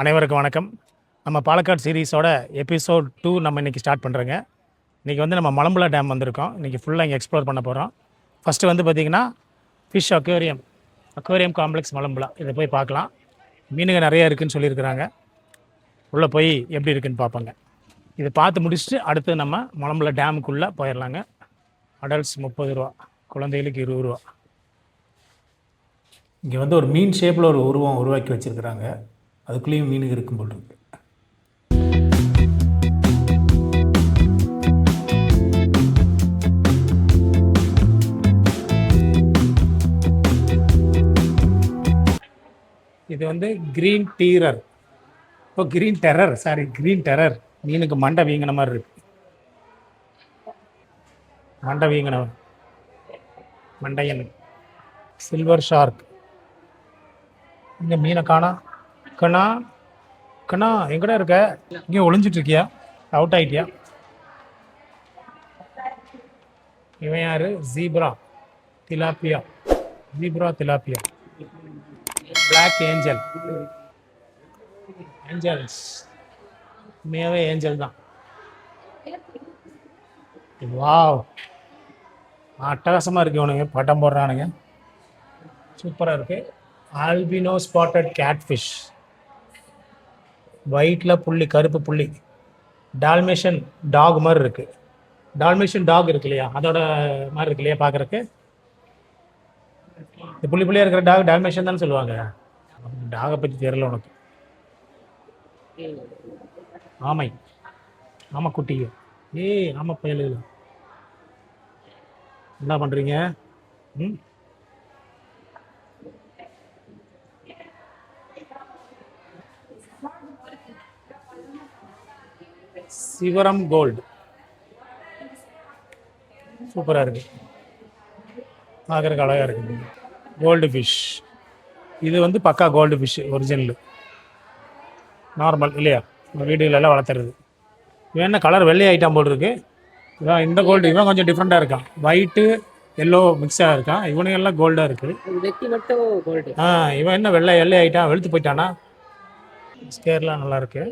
அனைவருக்கும் வணக்கம். நம்ம பாலக்காடு சீரீஸோட எபிசோட் டூ நம்ம இன்றைக்கி ஸ்டார்ட் பண்ணுறோங்க இன்றைக்கி வந்து நம்ம மலம்புலா டேம் வந்திருக்கோம். இன்றைக்கி ஃபுல்லாக இங்கே எக்ஸ்ப்ளோர் பண்ண போகிறோம் ஃபஸ்ட்டு வந்து பார்த்திங்கன்னா fish aquarium aquarium complex Malampuzha இதை போய் பார்க்கலாம். மீனுங்க நிறையா இருக்குதுன்னு சொல்லியிருக்கிறாங்க. உள்ளே போய் எப்படி இருக்குன்னு பார்ப்பாங்க. இதை பார்த்து முடிச்சுட்டு அடுத்து நம்ம மலம்புலா டேமுக்குள்ளே போயிடலாங்க அடல்ட்ஸ் முப்பது ரூபா குழந்தைகளுக்கு இருபது ரூபா. இங்கே வந்து ஒரு மீன் ஷேப்பில் ஒரு உருவம் உருவாக்கி வச்சுருக்குறாங்க. அதுக்குள்ளேயும் மீன் இருக்கும் போல் இருக்கு. இது வந்து க்ரீன் டீரர் ஓ green terror sorry green terror மீனுக்கு மண்டை வீங்கின மாதிரி இருக்கு. மண்டை வீங்கின மண்டையன். சில்வர் ஷார்க் இங்கே மீனை காணா கண்ணா கண்ணா எங்கடா இருக்க? இங்கே ஒளிஞ்சிட்டு இருக்கியா அவுட் ஆயிட்டியா? இவன் யாரு? Zebra tilapia zebra tilapia black angel angels உண்மையாகவே ஏஞ்சல் தான். வாவ் அட்டகாசமாக இருக்கு இவனுங்க. பட்டம் போடுறானுங்க. சூப்பராக இருக்கு. ஆல்பினோ ஸ்பாட்டட் கேட்ஃபிஷ் ஒயிட்டில் புள்ளி கருப்பு புள்ளி. டால்மேஷன் டாக் மாதிரி இருக்குது டால்மேஷன் டாக் இருக்கு இல்லையா? அதோட மாதிரி இருக்கு இல்லையா பார்க்குறக்கு இந்த புள்ளி புள்ளியாக இருக்கிற டாக் டால்மேஷன் தானே சொல்லுவாங்க. டாகை பற்றி தெரியல உனக்கு. ஆமை. ஆமாம் குட்டிங்க ஏய் ஆமாம் பயலு என்ன பண்ணுறீங்க ம்? Severum gold. சூப்பராக இருக்கு. பார்க்குறக்கு அழகாக இருக்குது கோல்டு ஃபிஷ். இது வந்து பக்கா கோல்டு ஃபிஷ் ஒரிஜினல் நார்மல் இல்லையா? நம்ம வீடுகளெல்லாம் வளர்த்துறது. இவன் என்ன கலர் வெள்ளை ஐட்டம் போல் இருக்கு இவன் இந்த கோல்டு இவன் கொஞ்சம் டிஃப்ரெண்ட்டாக இருக்கான். ஒயிட்டு எல்லோ மிக்ஸாக இருக்கான். இவனுங்க எல்லாம் கோல்டாக இருக்குது ஆ இவன் என்ன வெள்ளை எல்லை ஆயிட்டான் வெளுத்து போயிட்டானா? ஸ்கேர்லாம் நல்லா இருக்கு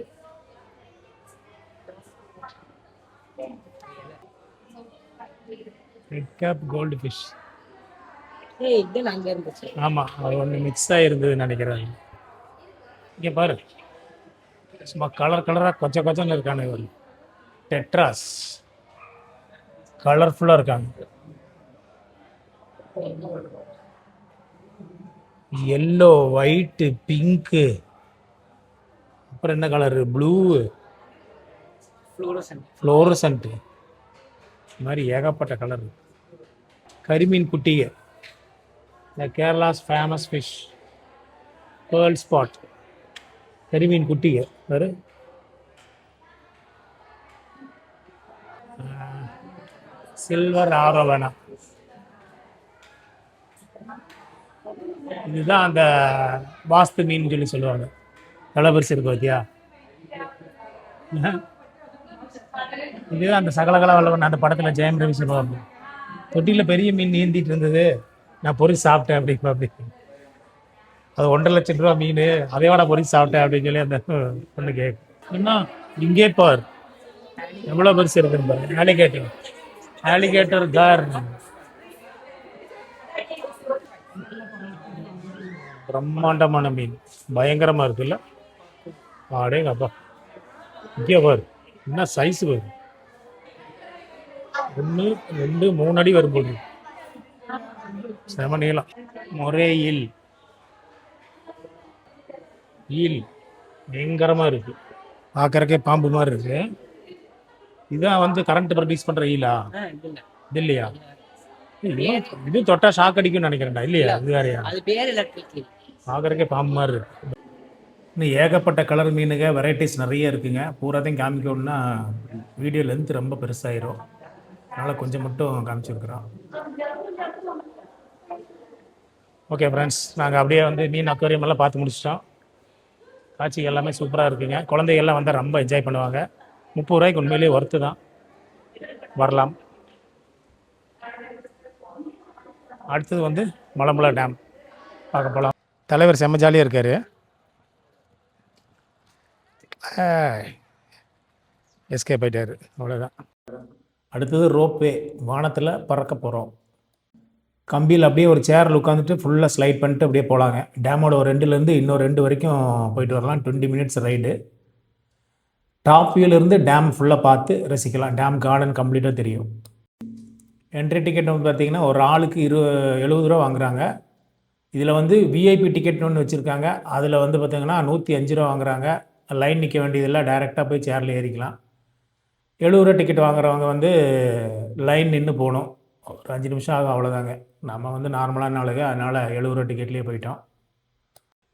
ரெட் கேப் கோல்டு ஃபிஷ் ஆமாம் அது ஒன்று மிக்ஸ் ஆகிருந்ததுன்னு நினைக்கிறேன். இங்கே பாரு. சும்மா கலர் கலராக கொச்ச கொச்சன்னு இருக்கானு இவன் டெட்ராஸ் கலர்ஃபுல்லாக இருக்காங்க. எல்லோ ஒயிட்டு பிங்க்கு அப்புறம் என்ன கலரு ப்ளூ ஃப்ளோரசன் ஃப்ளோரசன்ட்டு இது மாதிரி ஏகப்பட்ட கலர் கரிமீன் குட்டிக. இந்த Kerala's famous fish pearl spot karimeen குட்டிக. வேறு? Silver arowana. இதுதான் அந்த வாஸ்து மீன் சொல்லி சொல்லுவாங்க. தலைபரிசு இருக்கு பார்த்தியா இதுதான் அந்த சகலகல வல்லவன் அந்த படத்தில் ஜெயம் ரவி சொல்லுவாங்க தொட்டியில் பெரிய மீன் நீந்திட்டு இருந்தது. நான் பொறிச்சு சாப்பிட்டேன் அப்படி அப்படி. அது ஒன்றரை லட்சம் ரூபா மீன். அதையோட பொறிச்சு சாப்பிட்டேன் அப்படின்னு சொல்லி அந்த பொண்ணு கேட்கும் என்ன இங்கே பார். எவ்வளோ பெருசு இருக்குன்னு பாரு. Alligator alligator gar. பிரம்மாண்டமான மீன். பயங்கரமா இருக்குல்ல? ஆடேங்க அப்பா இங்கே பாரு. என்ன சைஸ் பாரு ஒன்று ரெண்டு மூணு அடி வரும்போது செம நீளம் முறை ஈல். ஈல் பயங்கரமா இருக்கு. பார்க்கறக்கே பாம்பு மாதிரி இருக்கு. இதான் வந்து கரண்ட் ப்ரொடியூஸ் பண்ற ஈலா? இது இல்லையா இது- தொட்டா ஷாக் அடிக்கும்னு நினைக்கிறேன்டா. இல்லையா? வேறையா? அது எலக்ட்ரிக் பார்க்குறக்கே பாம்பு மாதிரி இருக்கு. இன்னும் ஏகப்பட்ட கலர் மீனுங்க வெரைட்டிஸ் நிறைய இருக்குங்க. பூராத்தையும் காமிக்கணும்னா வீடியோ லென்த் ரொம்ப பெருசாயிரும். அதனால் கொஞ்சம் மட்டும் காமிச்சிருக்கிறோம் ஓகே ஃப்ரெண்ட்ஸ் நாங்கள் அப்படியே வந்து மீன் அக்வேரியம் எல்லாம் பார்த்து முடிச்சிட்டோம். காட்சி எல்லாமே சூப்பராக இருக்குங்க. குழந்தைகள்லாம் வந்தால் ரொம்ப என்ஜாய் பண்ணுவாங்க. முப்பது ரூபாய்க்கு உண்மையிலேயே ஒர்த்து தான். வரலாம். அடுத்தது வந்து மலம்புலா டேம் பார்க்க போகலாம் தலைவர் செம்ம ஜாலியாக இருக்கார். எஸ்கேப் ஆகிட்டார் அவ்வளோதான் அடுத்தது ரோப்வே வானத்தில் பறக்க போகிறோம் கம்பியில் அப்படியே ஒரு சேரில் உட்காந்துட்டு ஃபுல்லாக ஸ்லைட் பண்ணிட்டு அப்படியே போகலாங்க டேமோட ஒரு ரெண்டுலேருந்து இன்னொரு ரெண்டு வரைக்கும் போயிட்டு வரலாம். டுவெண்ட்டி மினிட்ஸ் ரைடு டாப் வியூலேருந்து டேம் ஃபுல்லாக பார்த்து ரசிக்கலாம். டேம் கார்டன் கம்ப்ளீட்டாக தெரியும். என்ட்ரி டிக்கெட் வந்து பார்த்திங்கன்னா ஒரு ஆளுக்கு இரு எழுபது ரூபா வாங்குறாங்க. இதில் வந்து விஐபி டிக்கெட்னு ஒன்று வச்சுருக்காங்க. அதில் வந்து பார்த்திங்கன்னா நூற்றி அஞ்சு ரூபா வாங்குறாங்க. லைன் நிற்க வேண்டியதில்லை டைரெக்டாக போய் சேரில் ஏறிக்கலாம். எழுபது ரூபா டிக்கெட் வாங்குறவங்க வந்து லைன் நின்று போகணும். ஒரு அஞ்சு நிமிஷம் ஆகும் அவ்வளோதாங்க நம்ம வந்து நார்மலான ஆளுங்க அதனால் எழுபது ரூபா டிக்கெட்லேயே போயிட்டோம்.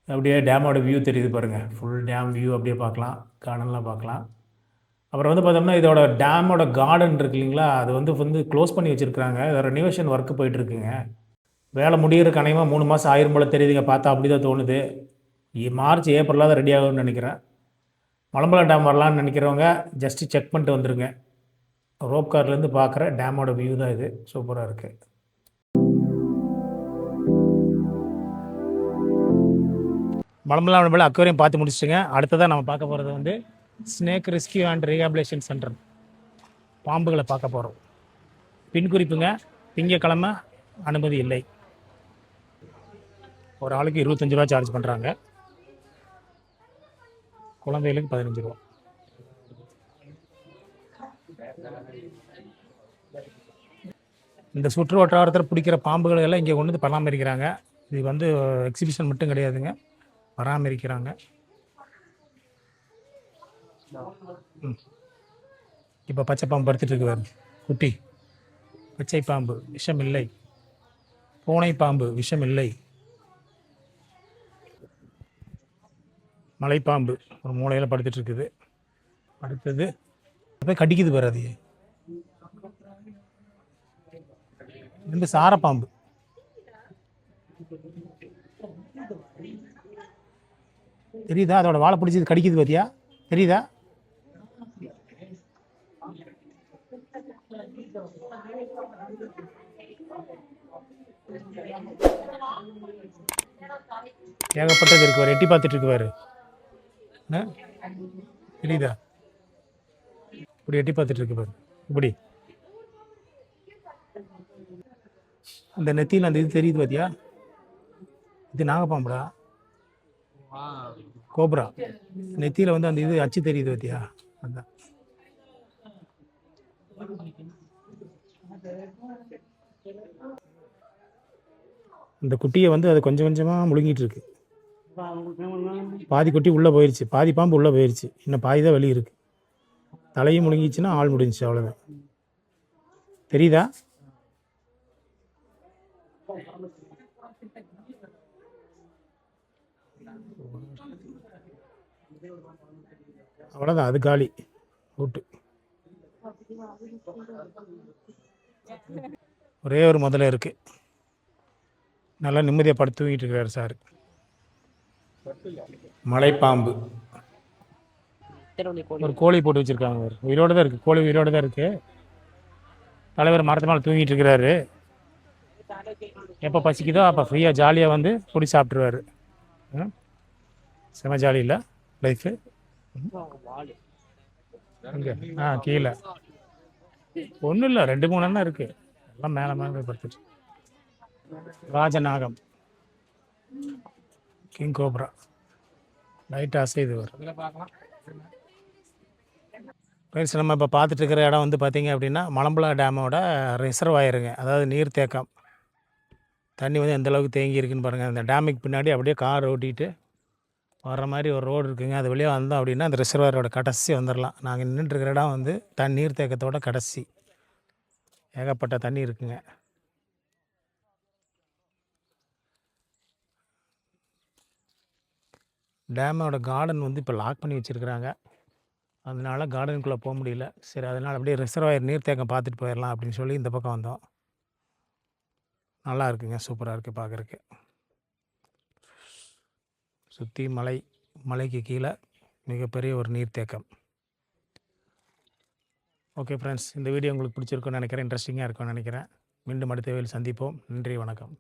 அப்படியே டேமோட வியூ தெரியுது பாருங்கள் ஃபுல் டேம் வியூ அப்படியே பார்க்கலாம். கார்டன்லாம் பார்க்கலாம். அப்புறம் வந்து பார்த்தோம்னா இதோட டேமோட கார்டன் இருக்கு இல்லைங்களா? அது வந்து வந்து க்ளோஸ் பண்ணி வச்சுருக்காங்க ரெனிவேஷன் ஒர்க்கு போயிட்டுருக்குங்க வேலை முடிகிற அநேகமாக மூணு மாதம் ஆயிரம் போல் தெரியுதுங்க. பார்த்தா அப்படி தான் தோணுது மார்ச் ஏப்ரலாக தான் ரெடி ஆகும்னு நினைக்கிறேன். மலம்பலா டேம் வரலான்னு நினைக்கிறவங்க ஜஸ்ட்டு செக் பண்ணிட்டு வந்துடுங்க ரோப் கார்லேருந்து பார்க்குற டேமோட வியூ தான் இது. சூப்பராக இருக்குது மலம்பலா மேலே அக்வேரியம் பார்த்து முடிச்சுட்டுங்க. அடுத்ததாக நம்ம பார்க்க போகிறது வந்து snake rescue and rehabilitation centre பாம்புகளை பார்க்க போகிறோம் பின் குறிப்புங்க திங்கக்கிழமை அனுமதி இல்லை. ஒரு ஆளுக்கு இருபத்தஞ்சு ரூபா சார்ஜ் பண்ணுறாங்க குழந்தைகளுக்கு பதினஞ்சு ரூபா. இந்த சுற்று வட்டாரத்தில் பிடிக்கிற பாம்புகளை எல்லாம் இங்கே கொண்டு வந்து பராமரிக்கிறாங்க. இது வந்து எக்ஸிபிஷன் மட்டும் கிடையாதுங்க. பராமரிக்கிறாங்க. இப்போ பச்சை பாம்பு படுத்துட்டு இருக்கு குட்டி. பச்சை பாம்பு விஷம் இல்லை பூனை பாம்பு விஷம் இல்லை மலைப்பாம்பு ஒரு மூலையில் படுத்துட்டு இருக்குது அடுத்தது போய் கடிக்குது பாரு அது இது சாரப்பாம்பு. தெரியுதா? அதோட வாழை பிடிச்சது கடிக்குது பாத்தியா? தெரியுதா? ஏகப்பட்டது இருக்குவார் எட்டி பார்த்துட்டு இருக்குவாரு என்ன? தெரியுதா? இப்படி எட்டி பார்த்துட்டு இருக்கு பாரு. இப்படி. அந்த நெத்தியில் அந்த இது தெரியுது பாத்தியா? இது நாகப்பாம்புடா. கோப்ரா. நெத்தியில் வந்து அந்த இது அச்சு தெரியுது பாத்தியா? அதான். அந்த குட்டியை வந்து அது கொஞ்சம் கொஞ்சமாக முழுங்கிட்டு இருக்கு. பாதி குட்டி உள்ளே போயிருச்சு. பாதி பாம்பு உள்ளே போயிருச்சு. இன்னும் பாதி தான் வெளியே இருக்கு. தலையும் முழுங்கிச்சுன்னா ஆள் முடிஞ்சிச்சு அவ்வளோதான் தெரியுதா? அவ்வளோதான் அது காலி. விட்டு ஒரே ஒரு முதல்ல இருக்கு. நல்லா நிம்மதியாக படுத்து தூங்கிட்டு இருக்கிறாரு சார். மலைப்பாம்பு. ஒரு கோழி போட்டு வச்சிருக்காங்க உயிரோட தான் இருக்கு. கோழி உயிரோட தான் இருக்கு. தலைவர் மரத்து மேலே தூங்கிட்டு இருக்கிறாரு. எப்போ பசிக்குதோ அப்போ ஃப்ரீயாக ஜாலியாக வந்து குடி சாப்பிட்ருவாரு ம்? செம ஜாலி இல்லை? லைஃபு இங்கே. ஆ கீழே. ஒன்றும் இல்லை. ரெண்டு மூணு எண்ணம் இருக்கு. எல்லாம் மேலே மேலே படுத்துட்டு. ராஜநாகம். கிங் கோப்ரா லைட் அசைது வரும் ஃப்ரெண்ட்ஸ் நம்ம இப்போ பார்த்துட்டு இருக்கிற இடம் வந்து பார்த்தீங்க அப்படின்னா மலம்புலா டேமோட ரிசர்வாயருங்க அதாவது நீர்த்தேக்கம் தண்ணி வந்து எந்த அளவுக்கு தேங்கி இருக்குன்னு பாருங்கள் அந்த டேமுக்கு பின்னாடி அப்படியே கார் ஓட்டிட்டு வர்ற மாதிரி ஒரு ரோடு இருக்குங்க. அது வழியாக வந்தோம் அப்படின்னா அந்த ரிசர்வாயரோட கடைசி வந்துடலாம் நாங்கள் நின்றுட்டுருக்கிற இடம் வந்து தண்ணி நீர்த்தேக்கத்தோட கடைசி. ஏகப்பட்ட தண்ணி இருக்குங்க. டேமோட கார்டன் வந்து இப்போ லாக் பண்ணி வச்சுருக்குறாங்க. அதனால் கார்டனுக்குள்ளே போக முடியல. சரி அதனால் அப்படியே ரிசர்வாயர் நீர்த்தேக்கம் பார்த்துட்டு போயிடலாம் அப்படின்னு சொல்லி இந்த பக்கம் வந்தோம். நல்லா இருக்குங்க. சூப்பராக இருக்குது பார்க்குறக்கு சுற்றி மலை மலைக்கு கீழே மிகப்பெரிய ஒரு நீர்த்தேக்கம். ஓகே ஃப்ரெண்ட்ஸ் இந்த வீடியோ உங்களுக்கு பிடிச்சிருக்கும்னு நினைக்கிறேன். இன்ட்ரெஸ்டிங்காக இருக்கும்னு நினைக்கிறேன். மீண்டும் அடுத்த வேலை சந்திப்போம். நன்றி வணக்கம்.